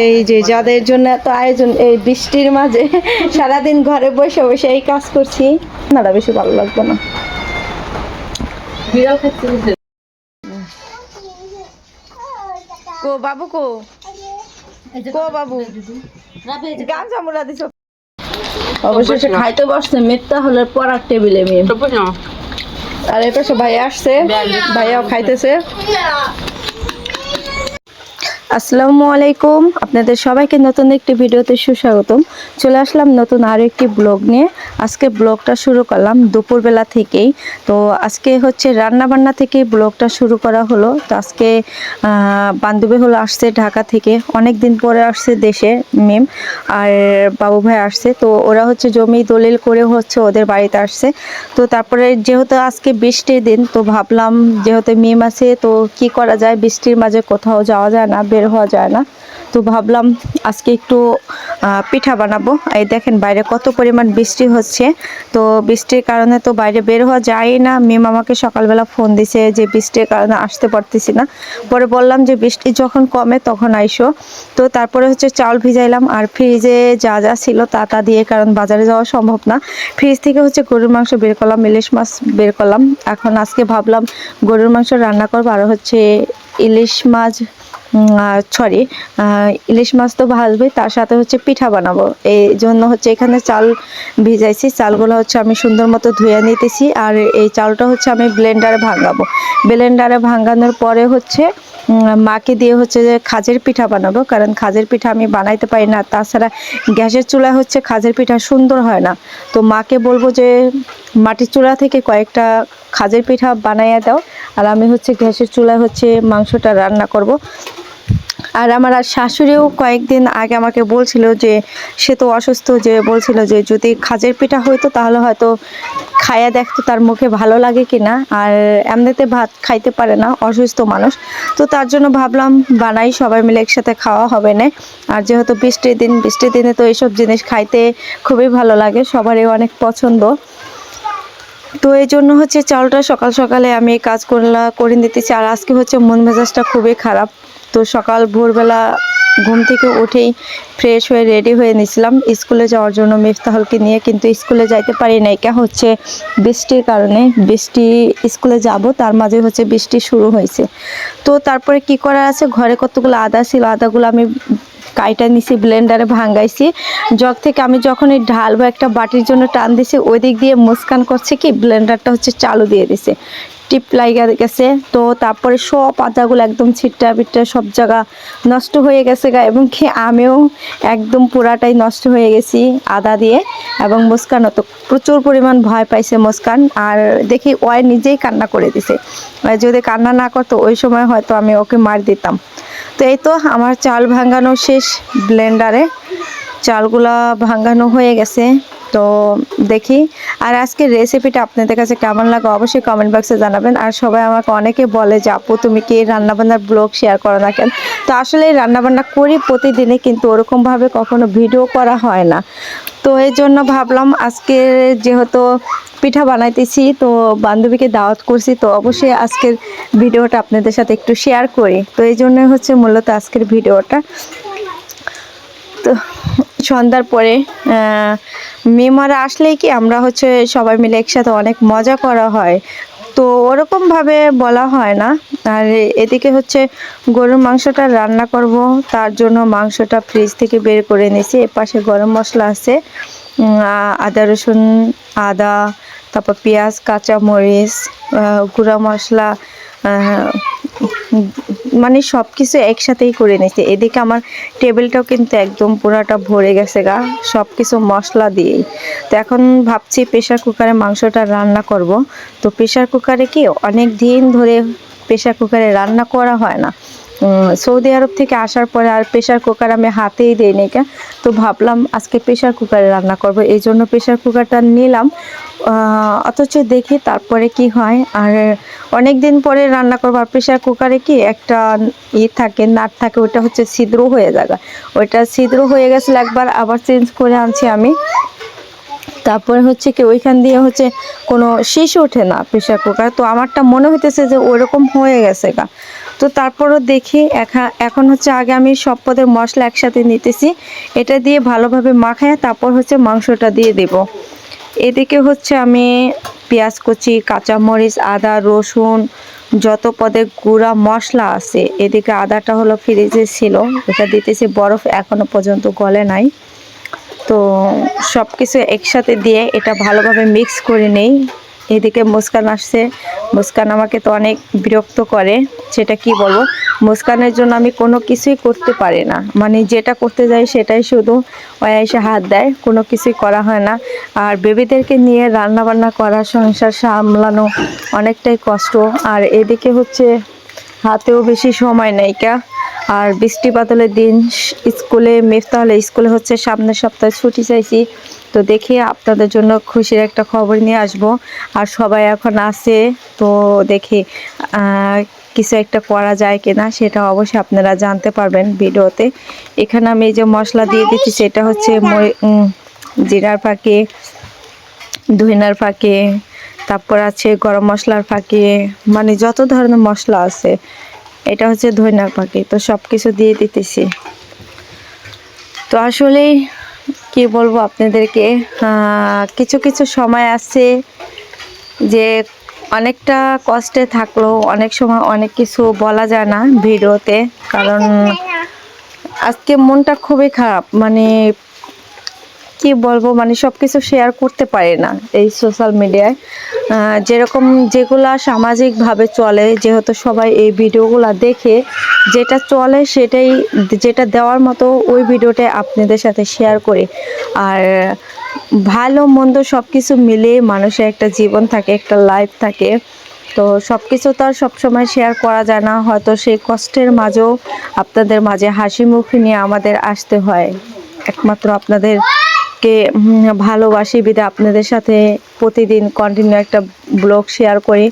এই যে যাদের জন্য এত আয়োজন এই বৃষ্টির মাঝে সারাদিন ঘরে বসে বসে এই কাজ করছি নাটা বেশি ভালো লাগবে না। কো বাবু কো? কো বাবু? গান চামড়া দিছ? অবশেষে খাইতে বসছে মিথ্যা হলে পড়ার টেবিলে মেয়ে। আর এই পাশে ভাই আসছে। ভাইয়াও খাইতেছে। আসসালামু আলাইকুম। আপনাদের সবাইকে নতুন একটি ভিডিওতে সুস্বাগতম। চলে আসলাম নতুন আরও একটি ব্লগ নিয়ে। আজকে ব্লগটা শুরু করলাম দুপুরবেলা থেকেই। তো আজকে হচ্ছে রান্না বান্না থেকে ব্লগটা শুরু করা হলো। তো আজকে বান্ধবী হলো আসছে ঢাকা থেকে। অনেক দিন পরে আসছে দেশে, মেম। আর বাবু ভাই আসছে। তো ওরা হচ্ছে জমি দলিল করে হচ্ছে ওদের বাড়িতে আসছে। তো তারপরে যেহেতু আজকে বৃষ্টির দিন, তো ভাবলাম যেহেতু মেম আছে, তো কি করা যায়? বৃষ্টির মাঝে কোথাও যাওয়া যায় না। হওয়া যায় না। তো ভাবলাম আজকে একটু পিঠা বানাবো। এই দেখেন বাইরে কত পরিমাণ বৃষ্টি হচ্ছে। তো বৃষ্টির কারণে তো বাইরে বের হওয়া যায় না। মিম আমাকে সকালবেলা ফোন দিছে যে বৃষ্টির কারণে আসতে পারতেছি না। পরে বললাম যে বৃষ্টি যখন কমে তখন আইসো। তো তারপরে হচ্ছে চাউল ভিজাইলাম। আর ফ্রিজে যা যা ছিল তা তা দিয়ে, কারণ বাজারে যাওয়া সম্ভব না। ফ্রিজ থেকে হচ্ছে গরুর মাংস বের করলাম, ইলিশ মাছ বের করলাম। এখন আজকে ভাবলাম গরুর মাংস রান্না করব। আর হচ্ছে ইলিশ মাছ সরি ইলিশ মাছ তো ভাজবে, তার সাথে হচ্ছে পিঠা বানাবো। এই জন্য হচ্ছে এখানে চাল ভিজাইছি। চালগুলো হচ্ছে আমি সুন্দর মতো ধুয়ে নিতেছি। আর এই চালটা হচ্ছে আমি ব্লেন্ডারে ভাঙাবো। ব্লেন্ডারে ভাঙানোর পরে হচ্ছে মাকে দিয়ে হচ্ছে যে খাজের পিঠা বানাবো। কারণ খাজের পিঠা আমি বানাইতে পারি না। তাছাড়া গ্যাসের চুলায় হচ্ছে খাজের পিঠা সুন্দর হয় না। তো মাকে বলব যে, মাটির চুলা থেকে কয়েকটা খাজের পিঠা বানাইয়া দাও। আর আমি হচ্ছে গ্যাসের চুলায় হচ্ছে মাংসটা রান্না করব। আর আমার আর শাশুড়িও কয়েকদিন আগে আমাকে বলছিল যে, সে তো অসুস্থ যে বলছিল যে, যদি খাজের পিঠা হইতো তাহলে হয়তো খায়া দেখতো তার মুখে ভালো লাগে কি না। আর এমনিতে ভাত খাইতে পারে না, অসুস্থ মানুষ। তো তার জন্য ভাবলাম বানাই, সবাই মিলে একসাথে খাওয়া হবে না। আর যেহেতু বৃষ্টির দিন, বৃষ্টির দিনে তো এইসব জিনিস খাইতে খুবই ভালো লাগে, সবারই অনেক পছন্দ। তো এই জন্য হচ্ছে চালটা সকাল সকালে আমি কাজ করলা করে নিতেছি। আর আজকে হচ্ছে মন মেজাজটা খুবই খারাপ। তো সকাল ভোরবেলা ঘুম থেকে উঠেই ফ্রেশ হয়ে রেডি হয়ে নিছিলাম স্কুলে যাওয়ার জন্য মিফতাহলকে নিয়ে কিন্তু স্কুলে যাইতে পারি নাই। কে হচ্ছে? বৃষ্টির কারণে। বৃষ্টি স্কুলে যাব, তার মাঝে হচ্ছে বৃষ্টি শুরু হয়েছে। তো তারপরে কি করা আছে? ঘরে কতগুলো আদা ছিল, আদাগুলো আমি কাইটা নিছি ব্লেন্ডারে ভাঙ্গাইছি। জগ থেকে আমি যখন এই ঢালবো, একটা বাটির জন্য টান দিছি, ওই দিক দিয়ে মুস্কান করছে কি? ব্লেন্ডারটা হচ্ছে চালু দিয়ে দিছে। টিপ লাইগা গেছে। তো তারপরে সব পাতাগুলো একদম ছিটটা পিটটা সব জায়গা নষ্ট হয়ে গেছে গা। এবং কি আমিও একদম পুরাটাই নষ্ট হয়ে গেছি আদা দিয়ে। এবং মুস্কানও তো প্রচুর পরিমাণ ভয় পাইছে মুস্কান। আর দেখি ওই নিজেই কান্না করে দিছে। যদি কান্না না করতো, ওই সময় হয়তো আমি ওকে মার দিতাম। তো এই তো আমার চাল ভাঙানো শেষ ব্লেন্ডারে। চালগুলা ভাঙানো হয়ে গেছে, তো দেখি। আর আজকে রেসিপিটা আপনাদের কাছে কেমন লাগে অবশ্যই কমেন্ট বক্সে জানাবেন। আর সবাই আমাকে অনেকে বলে যে, আপু, তুমি কি রান্নাবান্নার ব্লগ শেয়ার করো না কেন? তো আসলে রান্নাবান্না করি প্রতিদিনে, কিন্তু ওরকমভাবে কখনো ভিডিও করা হয় না। তো এই জন্য ভাবলাম আজকে যেহেতু পিঠা বানাইতেছি, তো বান্ধবীকে দাওয়াত করছি, তো অবশ্যই আজকের ভিডিওটা আপনাদের সাথে একটু শেয়ার করি। তো এই জন্য হচ্ছে মূলত আজকের ভিডিওটা তো সন্ধ্যার পরে মেমারা আসলেই কি আমরা হচ্ছে সবাই মিলে একসাথে অনেক মজা করা হয়। তো ওরকমভাবে বলা হয় না। আর এদিকে হচ্ছে গরুর মাংসটা রান্না করব, তার জন্য মাংসটা ফ্রিজ থেকে বের করে নিয়েছি এর পাশে গরম মশলা আছে আদা রসুন, আদা, তারপর পেঁয়াজ কাঁচা মরিচ গুঁড়া মশলা মানে সব কিছু একসাথেই করে নিয়েছি। এদিকে আমার টেবিলটাও কিন্তু একদম পুরাটা ভরে গেছে গা সব কিছু মশলা দিয়েই। তো এখন ভাবছি প্রেশার কুকারে মাংসটা রান্না করব। তো প্রেশার কুকারে কি অনেক দিন ধরে প্রেশার কুকারে রান্না করা হয় না। সৌদি আরব থেকে আসার পরে আর প্রেশার কুকার আমি হাতেই দিই নি। তো ভাবলাম আজকে প্রেশার কুকারে রান্না করব। এই জন্য প্রেশার কুকারটা নিলাম। অথচ দেখি তারপরে কি হয়। আর অনেক দিন পরে রান্না করব। আর প্রেশার কুকারে কি একটা ই থাকে, নাট থাকে, ওটা হচ্ছে ছিদ্র হয়ে যাবে। ওইটা ছিদ্র হয়ে গেছিল একবার, আবার চেঞ্জ করে আনছি আমি। তারপরে হচ্ছে কি ওইখান দিয়ে হচ্ছে কোনো শীষ ওঠে না প্রেশার কুকার তো আমারটা মনে হইতেছে যে ওইরকম হয়ে গেছে গা। তো তারপরও দেখি এখন হচ্ছে আগে আমি সব পদের মশলা একসাথে নিতেছি। এটা দিয়ে ভালোভাবে মাখায়, তারপর হচ্ছে মাংসটা দিয়ে দেব। এদিকে হচ্ছে আমি পেঁয়াজ কুচি, কাঁচামরিচ, আদা, রসুন, যত পদে গুঁড়া মশলা আছে, এদিকে আদাটা হলো ফ্রিজে ছিল, এটা দিতেছি, বরফ এখনও পর্যন্ত গলে নাই। তো সব কিছু একসাথে দিয়ে এটা ভালোভাবে মিক্স করে নেই। এদিকে মুস্কান আসছে। মুস্কান আমাকে তো অনেক বিরক্ত করে, সেটা কি বলব? মুস্কানের জন্য আমি কোনো কিছুই করতে পারি না। মানে যেটা করতে যাই সেটাই শুধু ওয়া এসে হাত দেয়, কোনো কিছুই করা হয় না। আর বেবিদেরকে নিয়ে রান্না বান্না করা, সংসার সামলানো অনেকটাই কষ্ট। আর এদিকে হচ্ছে হাতেও বেশি সময় নেই কা আর বৃষ্টি বাদলের দিন স্কুলে স্কুলে মেফতাহলে স্কুলে হচ্ছে সামনের সপ্তাহে ছুটি চাইছি। তো দেখি আপনাদের জন্য খুশির একটা খবর নিয়ে আসব। আর সবাই এখন আছে, তো দেখি কিছু একটা করা যায় কিনা সেটা অবশ্যই আপনারা জানতে পারবেন ভিডিওতে। এখানে আমি যে মশলা দিয়ে দিচ্ছি, সেটা হচ্ছে জিরার ফাঁকে, ধইনার ফাঁকে, তারপর আছে গরম মশলার ফাঁকে মানে যত ধরনের মশলা আছে এটা হচ্ছে ধইনার পাখি, তো সব কিছু দিয়ে দিতেছি। তো আসলে কি বলব আপনাদেরকে কিছু কিছু সময় আছে যে অনেকটা কষ্টে থাকলেও অনেক সময় অনেক কিছু বলা যায় না ভিডিওতে, কারণ আজকে মনটা খুবই খারাপ। মানে কি বলব মানে সব কিছু শেয়ার করতে পারে না এই সোশ্যাল মিডিয়ায় যেরকম যেগুলা সামাজিকভাবে চলে, যেহেতু সবাই এই ভিডিওগুলো দেখে, যেটা চলে সেটাই, যেটা দেওয়ার মতো ওই ভিডিওটা আপনাদের সাথে শেয়ার করি। আর ভালো, মন্দ সব কিছু মিলিয়ে মানুষের একটা জীবন থাকে, একটা লাইফ থাকে। তো সব কিছু তো আর সবসময় শেয়ার করা যায় না, হয়তো সেই কষ্টের মাঝেও আপনাদের মাঝে হাসি মুখ নিয়ে আমাদের আসতে হয়। একমাত্র আপনাদেরকে ভালোবাসি বিদে আপনাদের সাথে। প্রতিদিন কন্টিনিউ একটা ব্লগ শেয়ার করি।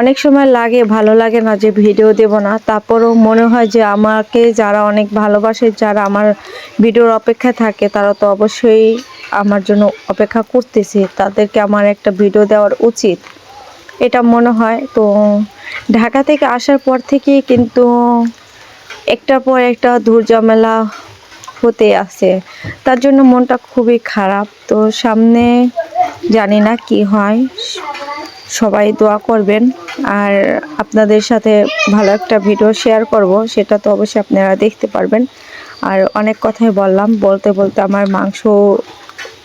অনেক সময় লাগে, ভালো লাগে না যে ভিডিও দেব না। তারপরও মনে হয় যে আমাকে যারা অনেক ভালোবাসে, যারা আমার ভিডিওর অপেক্ষা থাকে, তারা তো অবশ্যই আমার জন্য অপেক্ষা করতেছে। তাদেরকে আমার একটা ভিডিও দেওয়ার উচিত। এটা মনে হয়। তো ঢাকা থেকে আসার পর থেকে কিন্তু একটার পর একটা ধূর্ঝামেলা হতে আছে। তার জন্য মনটা খুবই খারাপ। তো সামনে জানি না কি হয়। সবাই দোয়া করবেন। আর আপনাদের সাথে ভালো একটা ভিডিও শেয়ার করব সেটা তো অবশ্যই আপনারা দেখতে পারবেন। আর অনেক কথাই বললাম। বলতে বলতে আমার মাংস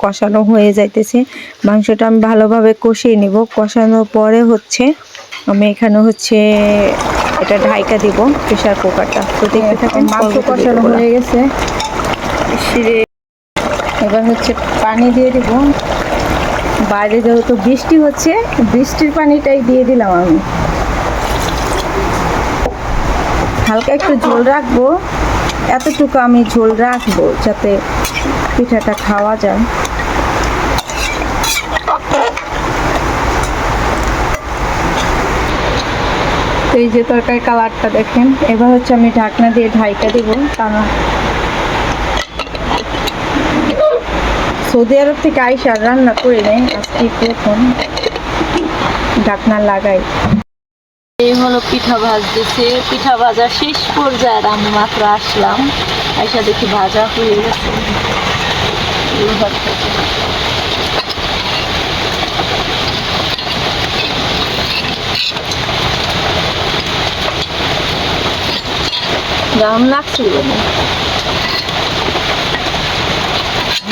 কষানো হয়ে যাইতেছে। মাংসটা আমি ভালোভাবে কষিয়ে নিব। কষানোর পরে হচ্ছে আমি এখানে হচ্ছে এটা ঢাইকা দিব প্রেশার কুকারটা। তো দেখতে থাকেন মাংস কষানো হয়ে গেছে। সিরে এবার হচ্ছে পানি দিয়ে দিব। বাইরে যেহেতু বৃষ্টি হচ্ছে, বৃষ্টির পানিটাই দিয়ে দিলাম আমি। হালকা একটু ঝোল রাখব। এতটুকু আমি ঝোল রাখব যাতে পিঠাটা খাওয়া যায়। এই যে তরকারি কালারটা দেখেন। এবার হচ্ছে আমি ঢাকনা দিয়ে ঢাইকা দিব। কারণ সৌদি আরব থেকে আইসা রান্না করে নেই, আজকে প্রথম ঢাকনা লাগাই। এই হলো পিঠা ভাজতেছে। পিঠা ভাজা শেষ পর্যায়ে আমি মাত্র আসলাম। আইসা দেখি ভাজা হয়ে গেছে। দাম লাগছিল না।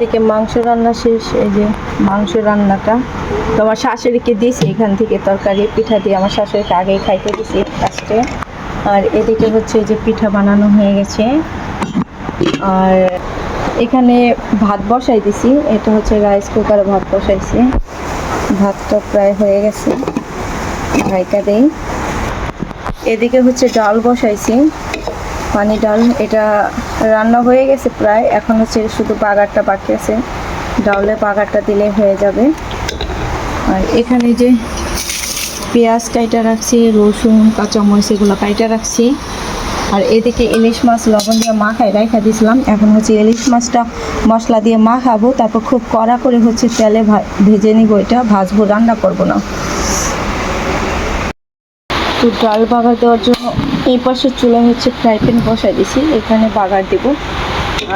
এদিকে মাংস রান্না শেষ, এই যে মাংস রান্নাটা। তো আমার শাশুড়িকে দিয়েছি, এখান থেকে তরকারি, পিঠা দিয়ে আমার শাশুড়িকে আগেই খাইতে দিয়েছি ফার্স্টে আর এদিকে হচ্ছে যে পিঠা বানানো হয়ে গেছে। আর এখানে ভাত বসাই দিছি, এটা হচ্ছে রাইস কুকারে ভাত বসাইছি। ভাতটা প্রায় হয়ে গেছে ঢাইকা দেই। এদিকে হচ্ছে ডাল বসাইছি। পানি ডাল, এটা রান্না হয়ে গেছে প্রায়। এখন হচ্ছে শুধু বাগারটা বাকি আছে। ডাউলে বাগারটা দিলে হয়ে যাবে। আর এখানে যে পেঁয়াজ কাইটা রাখছি, রসুন, কাঁচামরিচ এগুলো কাইটা রাখছি। আর এদিকে ইলিশ মাছ, লবণ দিয়ে মাখাই রাখা দিয়েছিলাম এখন হচ্ছে ইলিশ মাছটা মশলা দিয়ে মাখাবো। তারপর খুব কড়া করে হচ্ছে তেলে ভেজে নিব এটা। ভাজবো, রান্না করব না। তো ডাল বাগার দেওয়ার জন্য এই পাশে চুলা হচ্ছে ফ্রাই প্যান বসাই দিছি, এখানে বাগার দিব।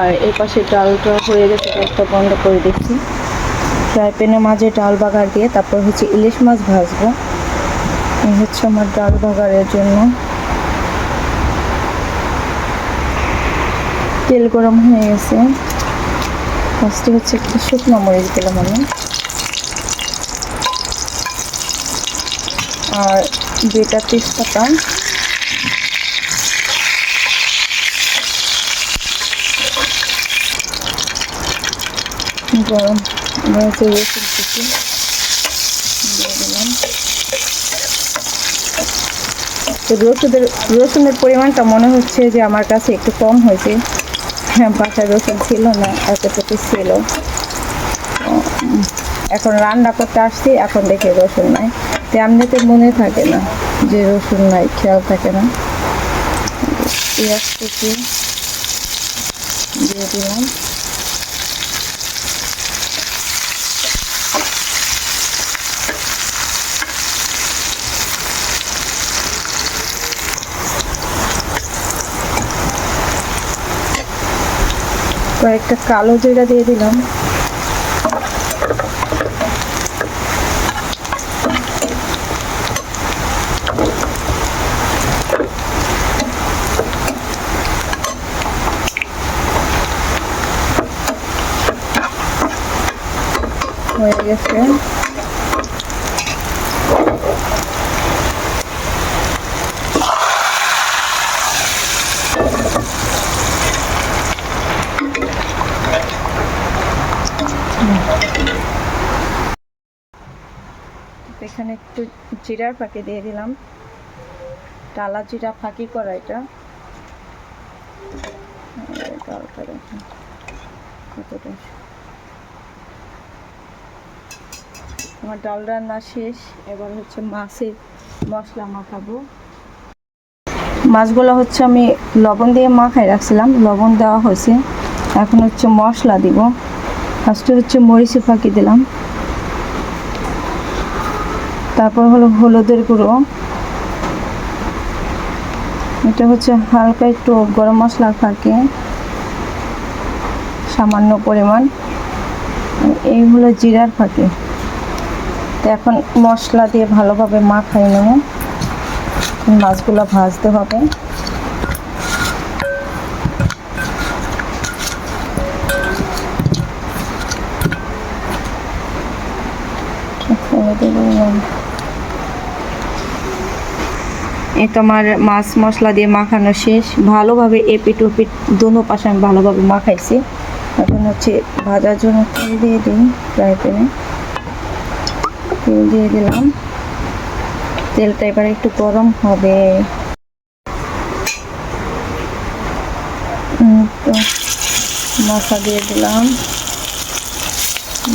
আর এই পাশে ডালটা হয়ে গেছে একটা বন্ধ করে দিচ্ছি। ফ্রাই প্যানের মাঝে ডাল বাগার দিয়ে তারপর হচ্ছে ইলিশ মাছ ভাজবো। এই হচ্ছে আমার ডাল বাগারের জন্য। তেল গরম হয়ে গেছে। ফার্স্টে হচ্ছে একটু শুকনো মরিচ দিলাম আমি। আর দুইটা তেজপাতা গরম তো রসুনের রসুনের পরিমাণটা মনে হচ্ছে যে আমার কাছে একটু কম হয়েছে। হ্যাঁ বাসায় রসুন ছিল না, এতটুকু ছিল। এখন রান্না করতে আসছি, এখন দেখি রসুন নাই। এমনিতে মনে থাকে না যে রসুন নাই, খেয়াল থাকে না। পেঁয়াজ কুচি দিয়ে দিলাম। কয়েকটা কালো জিরা দিয়ে দিলাম হয়ে গেছে। এখানে একটু জিরার ফাঁকি দিয়ে দিলাম। টালা জিরা ফাঁকি করা এটা। কতটা আমার ডাল রান্না শেষ, এবার হচ্ছে মাছের মশলা মাখাবো। মাছগুলো হচ্ছে আমি লবণ দিয়ে মাখাই রাখছিলাম, লবণ দেওয়া হয়েছে। এখন হচ্ছে মশলা দিব। ফার্স্টে হচ্ছে মরিচে ফাঁকি দিলাম। তারপর হলো হলুদের গুঁড়ো। এটা হচ্ছে হালকা একটু গরম মশলা থাকে সামান্য পরিমাণ। এই হলো জিরার ফাঁকে। এখন মশলা দিয়ে ভালোভাবে মাখাই নেব। মাছগুলো ভাজতে হবে। হলুদের গুঁড়ো এই তো আমার মাছ মশলা দিয়ে মাখানো শেষ। ভালোভাবে এপিট ওপিট দোনো পাশে আমি ভালোভাবে মাখাইছি। এখন হচ্ছে ভাজার জন্য তেল দিয়ে দিই ফ্রাই প্যানে। তেল দিয়ে দিলাম। তেলটা এবার একটু গরম হবে। মশলা দিয়ে দিলাম।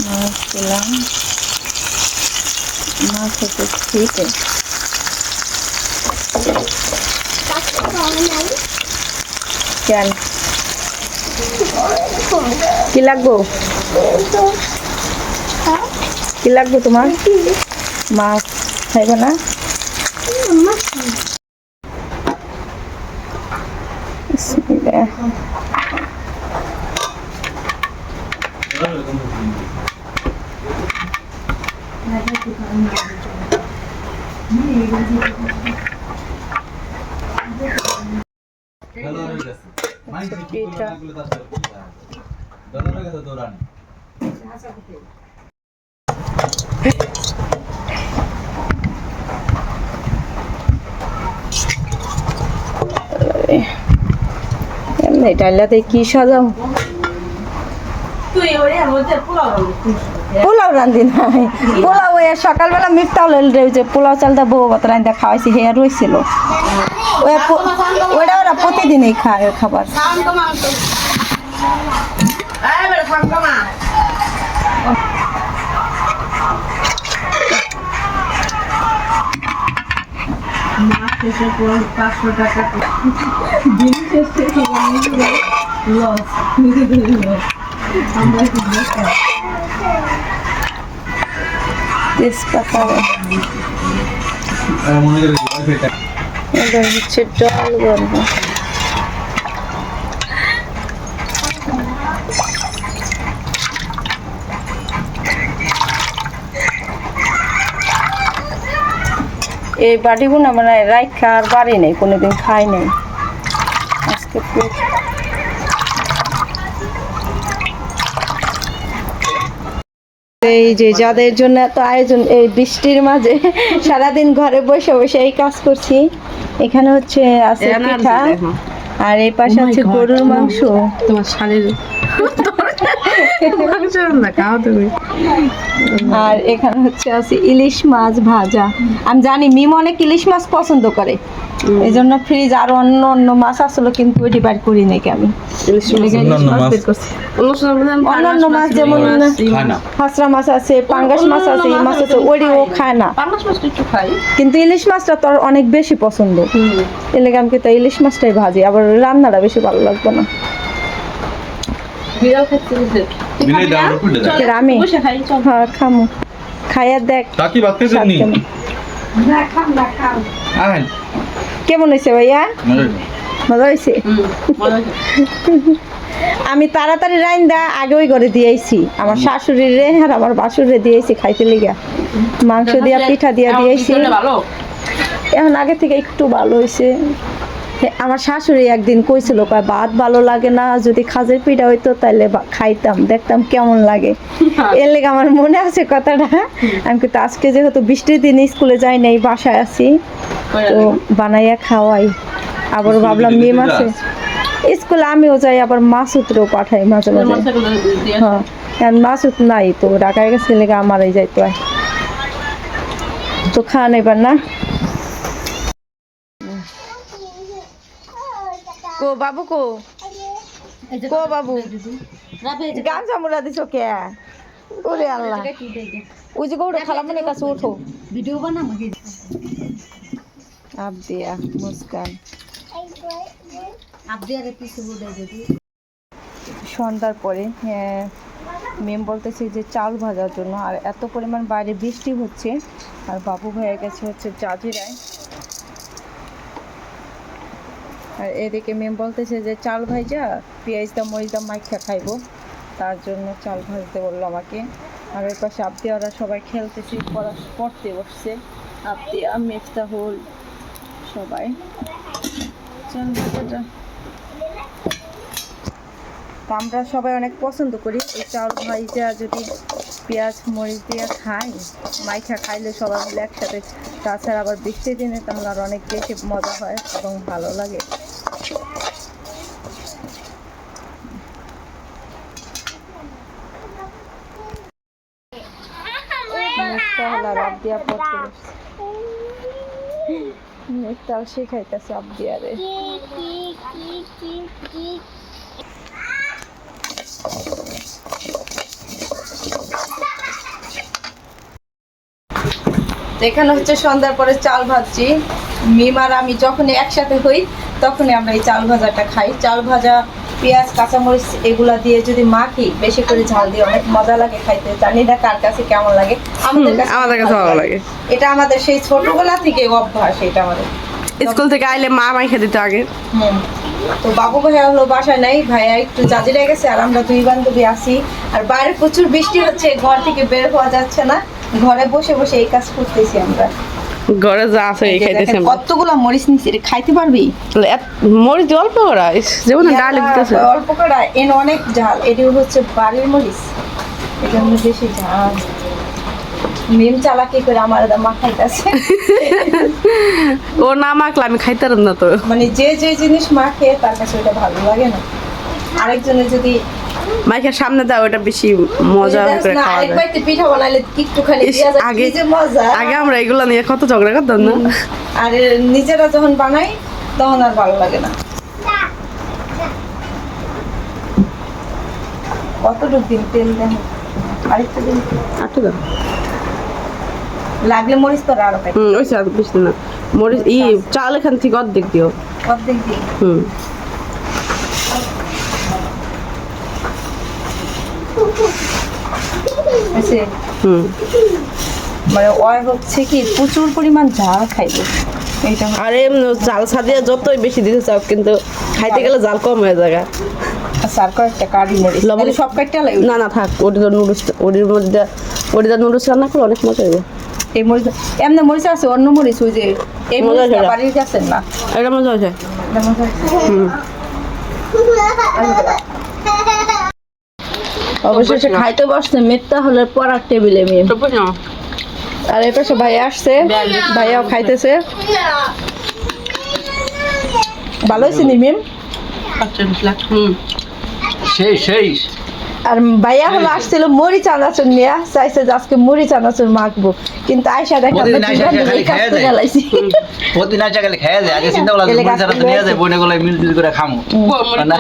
মাছ দিলাম। মাছ হচ্ছে ছিটে। কেন? কি লাগবো? কি লাগবে তোমার? মাছ খাইবে না। পিঠা। এমনি ডাইলাতে কি সাজাম পোলাও রান্ধি নাই। পোলাও এ সকালবেলা মিফতাও লে যে পোলাও চালটা বউ বাত রান্ধা খাওয়াইছি হে রয়েছিল ওটা ওরা প্রতিদিনই খায় ওই খাবার। শান্ত মান্ত। এই বেটা শান্ত মা। তেজপাতা মনে করে এবার হচ্ছে ডাল গরম এই বাটিগুলো মানে রাইখা আর বাড়ি নেই কোনোদিন খাই নাই। আজকে এই যে যাদের জন্য এত আয়োজন এই বৃষ্টির মাঝে সারাদিন ঘরে বসে বসে এই কাজ করছি। এখানে হচ্ছে আছে পিঠা আর এই পাশে আছে গরুর মাংস। তোমার শাড়ির আর এখানে হচ্ছে আছে ইলিশ মাছ ভাজা। আমি জানি মিম অনেক ইলিশ মাছ পছন্দ করে। এই জন্য ফ্রিজ আর অন্য অন্য মাছ আসলো কিন্তু ওইটি বার করি নাকি আমি। অন্যান্য মাছ যেমন খায় না। মাছ আছে পাঙ্গাস মাছ আছে এই মাছ আছে ওইটি ও খায়। না। পাঙ্গাস মাছটা একটু খাই। কিন্তু ইলিশ মাছটা তো আর অনেক বেশি পছন্দ। এলে আমি তো ইলিশ মাছটাই ভাজি আবার রান্নাটা বেশি ভালো লাগবে না। বিড়াল খাচ্ছে হ্যাঁ খামু। খাইয়া দেখ নি? কেমন। আয় কেমন হয়েছে ভাইয়া? মজা হয়েছে আমি তাড়াতাড়ি রাইন দা আগে ওই করে দিয়েছি আমার শাশুড়ির রে আর আমার বাসুরে দিয়েছি খাইতে লিগা। মাংস দিয়া পিঠা দিয়া দিয়েছি এখন আগে থেকে একটু ভালো হয়েছে হ্যাঁ, আমার শাশুড়ি একদিন কইছিল কয় ভাত ভালো লাগে না যদি খাজের পিঠা হইতো তাহলে বা- খাইতাম দেখতাম কেমন লাগে। এর লেগে আমার মনে আছে কথাটা। আমি কিন্তু আজকে যেহেতু বৃষ্টির দিন স্কুলে যাই নাই বাসায় আছি তো বানাইয়া খাওয়াই। আবার ভাবলাম মেয়ে মাসে? স্কুলে আমিও যাই আবার মাসুতরেও পাঠাই মাঝে মাঝে। হ্যাঁ এখন মাসুদ নাই তো ঢাকায় গেছে লেগে আমারই যাইতো তো খান এবার না? বাবু কো? কো বাবু? গামছা মুড়া দিছো কে? ওরে আল্লাহ। ওই যে গৌড়ে খালামনের কাছে উঠো ভিডিও বানাবো আবদিয়া মুস্কান। সন্ধ্যার পরে হ্যাঁ, মেম বলতেছে যে চাল ভাজার জন্য আর এত পরিমাণ বাইরে বৃষ্টি হচ্ছে আর বাবু হয়ে গেছে হচ্ছে জাজিরায়। আর এদিকে মেম বলতেছে যে, চাল ভাইজা, পেঁয়াজ দা মরিচ দা মাইখা খাইবো। তার জন্য চাল ভাজতে বলল আমাকে। আর ওই পাশে আবদি ওরা সবাই খেলতেছে, পড়া, পড়তে বসছে। আবদিয়া মেফতাহুল সবাই। চাল ভাজাটা তো আমরা সবাই অনেক পছন্দ করি। এই চাল ভাইজা যদি পেঁয়াজ, মরিচ দিয়ে খাই, মাইখা খাইলে সবাই মিলে একসাথে। তাছাড়া আবার বৃষ্টির দিনে তাহলে আর অনেক বেশি মজা হয় এবং ভালো লাগে। পড়তে শেখাইতেছে তো এখানে হচ্ছে সন্ধ্যার পরে চাল ভাজছি। মিম আর আমি যখনই একসাথে হই, তখনই আমরা এই চাল ভাজাটা খাই। চাল ভাজা পেঁয়াজ কাঁচামরিচ এগুলা দিয়ে যদি মাখি বেশি করে ঝাল দিয়ে অনেক মজা লাগে খাইতে। জানি না কার কাছে কেমন লাগে। আমাদের কাছে আমাদের কাছে ভালো লাগে। এটা আমাদের সেই ছোটবেলা থেকে অভ্যাস এটা আমাদের। স্কুল থেকে আইলে মা মাইখা দিত আগে। হুম। তো বাবু ভাইয়া হলো বাসায় নাই ভাইয়া একটু জাজিরা গেছে আর আমরা দুই বান্ধবী আছি। আর বাইরে প্রচুর বৃষ্টি হচ্ছে ঘর থেকে বের হওয়া যাচ্ছে না। ঘরে বসে বসে এই কাজ করতেছি আমরা। ঘরে যা আছে এই খাইতেছে কতগুলা মরিচ নিছি এটা খাইতে পারবি? মরিচ অল্প করা যেমন ডালে দিতেছে অল্প করে এন অনেক ঝাল। এটি হচ্ছে বাড়ির মরিচ। এটা বেশি ঝাল। মিম চালাকি করে আমার মা খাইতেছে ও না মাখলে আমি খাইতাম না তো। মানে যে যে জিনিস মাখে তার কাছে ওটা ভালো লাগে না। আরেকজনের যদি মাইখার সামনে দাও ওটা বেশি মজা করে খাওয়া যায়। পিঠা বানাইলে একটুখানি দেয়া যায়, আগে যে মজা। আগে আমরা এগুলো নিয়ে কত ঝগড়া করতাম না? আর নিজেরা যখন বানাই তখন আর ভালো লাগে না। কতটুকু দিন তেল দেন? আরেকটা দিন। আটটা দাও। লাগলে মরিচ তো আরও পাই হুম ওই আর বেশি না। মরিচ ই চাল এখান থেকে অর্ধেক দিও। অর্ধেক দিন। হুম। আছে। হুম। মানে ওই হচ্ছে কি প্রচুর পরিমাণ ঝাল খাইবে। এইটা আরে জাল সাদিয়া যতই বেশি দিতে চাও কিন্তু খাইতে গেলে জাল কম হয়ে যায় আর কয়েকটা কারি মরিচ। লবণ- সব কাটতে লাগে? না না থাক ওটি তো নুডলস ওটির মধ্যে ওটি তো নুডলস রান্না করলে অনেক মজা হবে এই মরিচ এমনি মরিচ আছে অন্য মরিচ ওই যে এই মজা মরিচ বাড়ির কাছে না? এটা মজা হয়েছে এটা মজা হয়েছে। হুম। অবশেষে খাইতে বসছে মিথ্যা হলে পড়ার টেবিলে মেয়ে। আর এই পাশে ভাইয়া আসছে ভাইয়াও খাইতেছে। ভালো হয়েছে নি মেম? সেই সেই। আর ভাইয়া হলো আসছিল মুড়ি চানাচুর নিয়ে চাইছে যে আজকে মুড়ি চানাচুর মাখবো। কিন্তু আয়সা দেখা প্রতিদিন আইসা খালি খাইয়া যায়। আচ্ছা আগে চিন্তা করলাম মরিচ তুলে নিয়ে যায় আছে। বইনে গুলো মিল মিল করে খামো। না।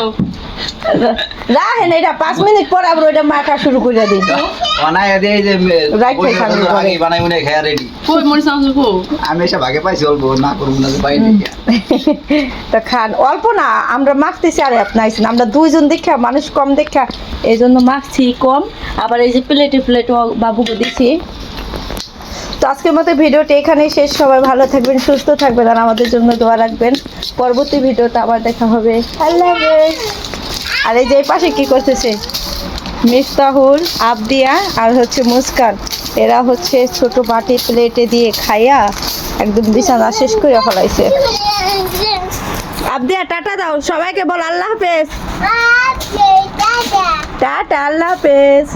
রাহেন এটা পাঁচ মিনিট পর আবার ওইটা মাখা শুরু করে বানায় দিয়ে এই যে। আগে বানাই মনে রেডি কই আছে কো? আমি এসে ভাগে পাইছি অল্প না করব না তা খান অল্প না আমরা মাখতেছি আর আপনার আমরা দুইজন দেখা মানুষ কম দেখা এই জন্য মাখছি কম। আবার এই যে প্লেটে প্লেটও বাবুকে দিছি। তো আজকের মতো ভিডিওটি এখানেই শেষ। সবাই ভালো থাকবেন সুস্থ থাকবেন আর আমাদের জন্য দোয়া রাখবেন। পরবর্তী ভিডিওতে আবার দেখা হবে। আল্লাহ হাফেজ। আর এই যে পাশে কি করতেছে? মিফতাহুল আবদিয়া আর হচ্ছে মুস্কান। এরা হচ্ছে ছোট বাটি প্লেটে দিয়ে খাইয়া একদম বিছানা শেষ করে ফেলাইছে। আবদিয়া টাটা দাও। সবাইকে বল আল্লাহ হাফেজ। টাটা আল্লাহ হাফেজ।